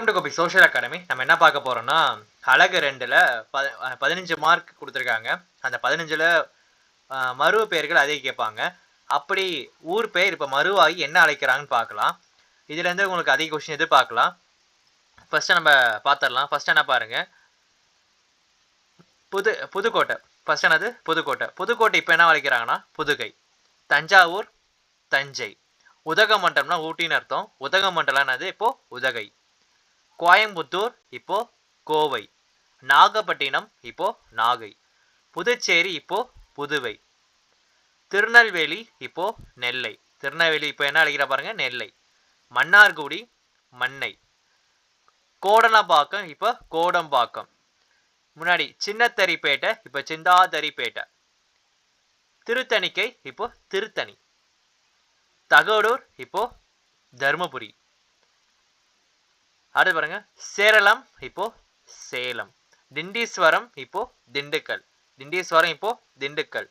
Welcome to Gopi social academy நம்ம என்ன பார்க்க போறோம்னா அழகு ரெண்டுல பதினஞ்சு மார்க் கொடுத்துருக்காங்க. அந்த பதினஞ்சுல மருவ பெயர்கள் அதே கேட்பாங்க. அப்படி ஊர் பெயர் இப்போ மருவாகி என்ன அழைக்கிறாங்கன்னு பார்க்கலாம். இதுலேருந்து உங்களுக்கு அதிக கொஸ்டின் எதிர்பார்க்கலாம். ஃபர்ஸ்ட் நம்ம பார்த்துடலாம் ஃபர்ஸ்ட் என்ன பாருங்க. புது புதுக்கோட்டை. ஃபர்ஸ்ட் என்னது? புதுக்கோட்டை. புதுக்கோட்டை இப்போ என்ன அழைக்கிறாங்கன்னா புதுகை. தஞ்சாவூர் தஞ்சை. உதகமண்டலம்னா ஊட்டின்னு அர்த்தம். உதகமண்டலம்னது என்னது? இப்போ உதகை. கோயம்புத்தூர் இப்போ கோவை. நாகப்பட்டினம் இப்போ நாகை. புதுச்சேரி இப்போ புதுவை. திருநெல்வேலி இப்போ நெல்லை. திருநெல்வேலி இப்போ என்ன அழைக்கிற பாருங்க? நெல்லை. மன்னார்குடி மண்ணை. கோடனபாக்கம் இப்போ கோடம்பாக்கம். முன்னாடி சின்னத்தறிப்பேட்டை இப்போ சிந்தாதரிப்பேட்டை திருத்தணிக்கை இப்போ திருத்தணி. தகடூர் இப்போ தருமபுரி. அடுத்து பாருங்க. சேரளம் இப்போ சேலம். திண்டீஸ்வரம் இப்போ திண்டுக்கல். திண்டீஸ்வரம் இப்போ திண்டுக்கல்.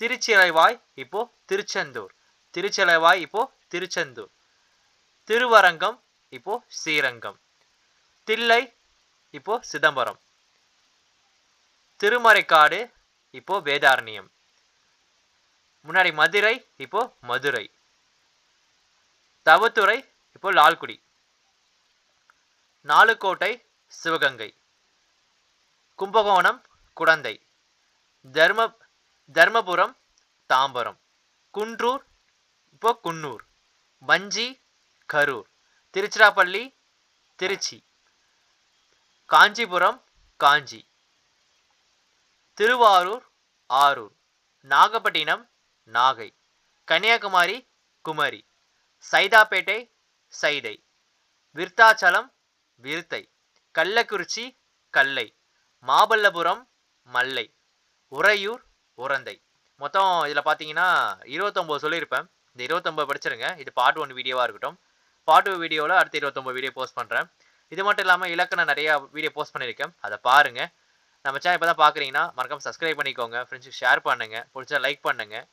திருச்சிலைவாய் இப்போ திருச்செந்தூர். திருச்சிலைவாய் இப்போ திருச்செந்தூர். திருவரங்கம் இப்போ ஸ்ரீரங்கம். தில்லை இப்போ சிதம்பரம். திருமறைக்காடு இப்போ வேதாரண்யம். முன்னாடி மதுரை இப்போ மதுரை. தவத்துறை இப்போ லால்குடி. நாலுக்கோட்டை சிவகங்கை. கும்பகோணம் குடந்தை. தர்ம தர்மபுரம் தாம்பரம். குன்றூர் இப்போ குன்னூர். வஞ்சி கரூர். திருச்சிராப்பள்ளி திருச்சி. காஞ்சிபுரம் காஞ்சி. திருவாரூர் ஆரூர். நாகப்பட்டினம் நாகை. கன்னியாகுமரி குமரி. சைதாப்பேட்டை சைதை. விருத்தாச்சலம் விருத்தை. கள்ளக்குறிச்சி கல்லை. மாபல்லபுரம் மல்லை. உறையூர் உரந்தை. மொத்தம் இதில் பார்த்தீங்கன்னா இருபத்தொம்போது சொல்லியிருப்பேன். இந்த இருபத்தொம்போது படிச்சிருங்க. இது பார்ட் ஒன் வீடியோவாக இருக்கட்டும். பார்ட் டூ வீடியோவில் அடுத்த இருபத்தொம்போது வீடியோ போஸ்ட் பண்ணுறேன் இது மட்டும் இல்லாமல் இலக்கணம் நிறையா வீடியோ போஸ்ட் பண்ணியிருக்கேன். அதை பாருங்கள் நம்ம சேனல் இப்போ தான் பார்க்குறீங்கன்னா மறக்காம சப்ஸ்கிரைப் பண்ணிக்கோங்க. ஃப்ரெண்ட்ஸுக்கு ஷேர் பண்ணுங்கள் பிடிச்சா லைக் பண்ணுங்கள்